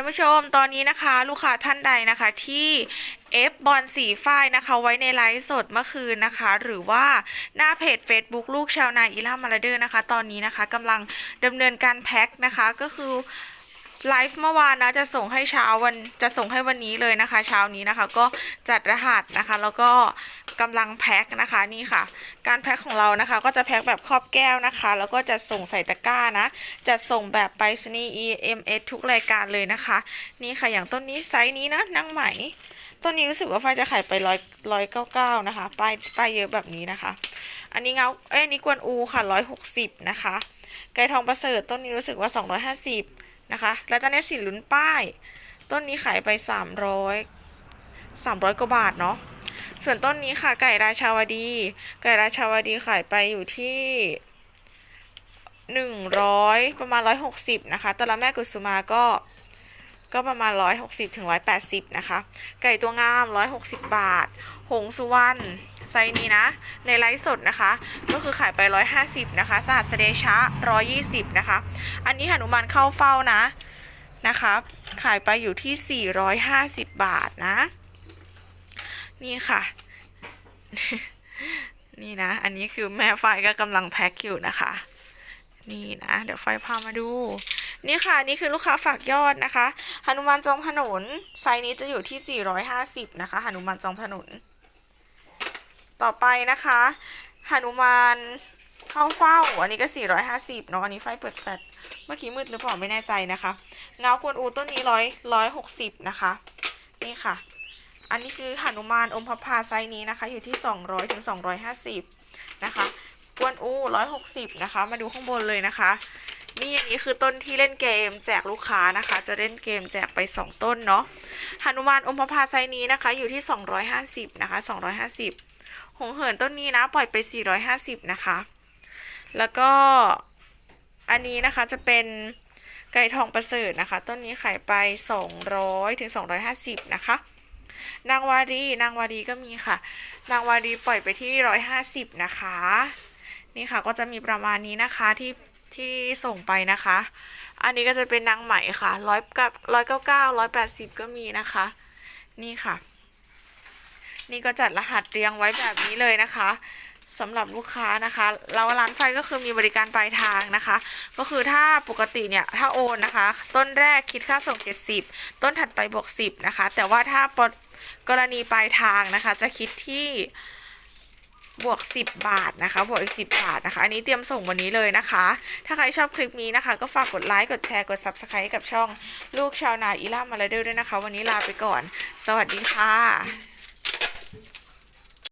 ท่านผู้ชมตอนนี้นะคะ ลูกค้าท่านใดนะคะที่เอฟบอลสีฝ้ายนะคะ ไว้ในไลฟ์สดเมื่อคืนนะคะ หรือว่าหน้าเพจ Facebook ลูกชาวนาอีล่ามาลาเดอร์นะคะ ตอนนี้นะคะกำลังดำเนินการแพ็คนะคะก็คือไลฟ์เมื่อวานนะจะส่งให้เช้าวันจะส่งให้วันนี้เลยนะคะ เช้านี้นะคะ ก็จัดรหัสนะคะ แล้วก็ กำลังแพ็คนะคะนี่ค่ะ การแพ็คของเรานะคะ ก็จะแพ็คแบบครอบแก้วนะคะ แล้วก็จะส่งใส่ตะกร้านะ จะส่งแบบไปรษณีย์ EMS ทุกรายการเลยนะคะ นี่ค่ะอย่างต้นนี้ไซส์นี้นะนั่งไหมต้นนี้รู้สึกว่าไฟจะขายไปร้อยร้อยเก้าเก้านะคะป้ายป้ายเยอะแบบนี้นะคะ อันนี้เงาเอ้ยนนี่กวนอูค่ะร้อยหกสิบนะคะไก่ทองประเสริฐต้นนี้รู้สึกว่าสองร้อยห้าสิบนะคะแล้วตอนนี้สิลุ้นป้าย ต้นนี้ขายไปสามร้อยสามร้อยกว่าบาทเนาะ ส่วนต้นนี้ค่ะ ไก่ราชาวดี ไก่ราชาวดีขายไปอยู่ที่หนึ่งร้อยประมาณร้อยหกสิบนะคะตวละแม่กุสุมาก็ก็ประมาณร้อยหกสิบถึงร้อยแปดสิบนะคะ ไก่ตัวงามร้อยหกสิบบาท หงสุวรรณไซนี้นะ ในไลฟ์สดนะคะ ก็คือขายไปร้อยห้าสิบนะคะสหัสเดชะร้อยยี่สิบนะคะ อันนี้หนุมานเข้าเฝ้านะนะคะ ขายไปอยู่ที่สี่ร้อยห้าสิบบาทนะ นี่ค่ะ นี่นะ อันนี้คือแม่ไฟก็กำลังแพ็คอยู่นะคะ นี่นะ เดี๋ยวไฟพามาดู นี่ค่ะ นี่คือลูกค้าฝากยอดนะคะหนุมานจองถนน ไซส์นี้จะอยู่ที่ 450 นะคะหนุมานจองถนน ต่อไปนะคะหนุมานเข้าเฝ้า อันนี้ก็ 450 เนาะ อันนี้ไฟเปิดแฟลชเมื่อกี้มืดหรือเปล่าไม่แน่ใจนะคะ เงากวนอูต้นนี้ร้อยร้อยหกสิบนะคะ นี่ค่ะ อันนี้คือหนุมานอมพพาไซส์นี้นะคะ อยู่ที่ 200ถึง250 นะคะกวนอู้ร้อยหกสิบนะคะ มาดูข้างบนเลยนะคะ นี่อันนี้คือต้นที่เล่นเกมแจกลูกค้านะคะ จะเล่นเกมแจกไป 2 ต้นเนาะหนุมานอมพพาไซส์นี้นะคะ อยู่ที่ 250 นะคะ 250หงเหินต้นนี้นะปล่อยไป 450 นะคะ แล้วก็อันนี้นะคะจะเป็นไก่ทองประเสริฐนะคะ ต้นนี้ขายไป 200ถึง250 นะคะ นางวารีนางวารีก็มีค่ะ นางวารีปล่อยไปที่ร้อยห้าสิบนะคะ นี่ค่ะก็จะมีประมาณนี้นะคะที่ที่ส่งไปนะคะ อันนี้ก็จะเป็นนางไหมค่ะร้อยกับร้อยเก้าเก้าร้อยแปดสิบก็มีนะคะ นี่ค่ะ นี่ก็จัดรหัสเรียงไว้แบบนี้เลยนะคะ สำหรับลูกค้านะคะเราร้านไฟก็คือมีบริการปลายทางนะคะ ก็คือถ้าปกติเนี่ยถ้าโอนนะคะ ต้นแรกคิดค่าส่ง 70 ต้นถัดไปบวก10นะคะ แต่ว่าถ้ากรณีปลายทางนะคะ จะคิดที่บวก 10 บาทนะคะ บวกอีก 10 บาทนะคะ อันนี้เตรียมส่งวันนี้เลยนะคะ ถ้าใครชอบคลิปนี้นะคะ ก็ฝากกดไลค์ กดแชร์ กด Subscribe ให้กับช่องลูกชาวนาอีล่ามาลาเดอร์ด้วยนะคะ วันนี้ลาไปก่อน สวัสดีค่ะ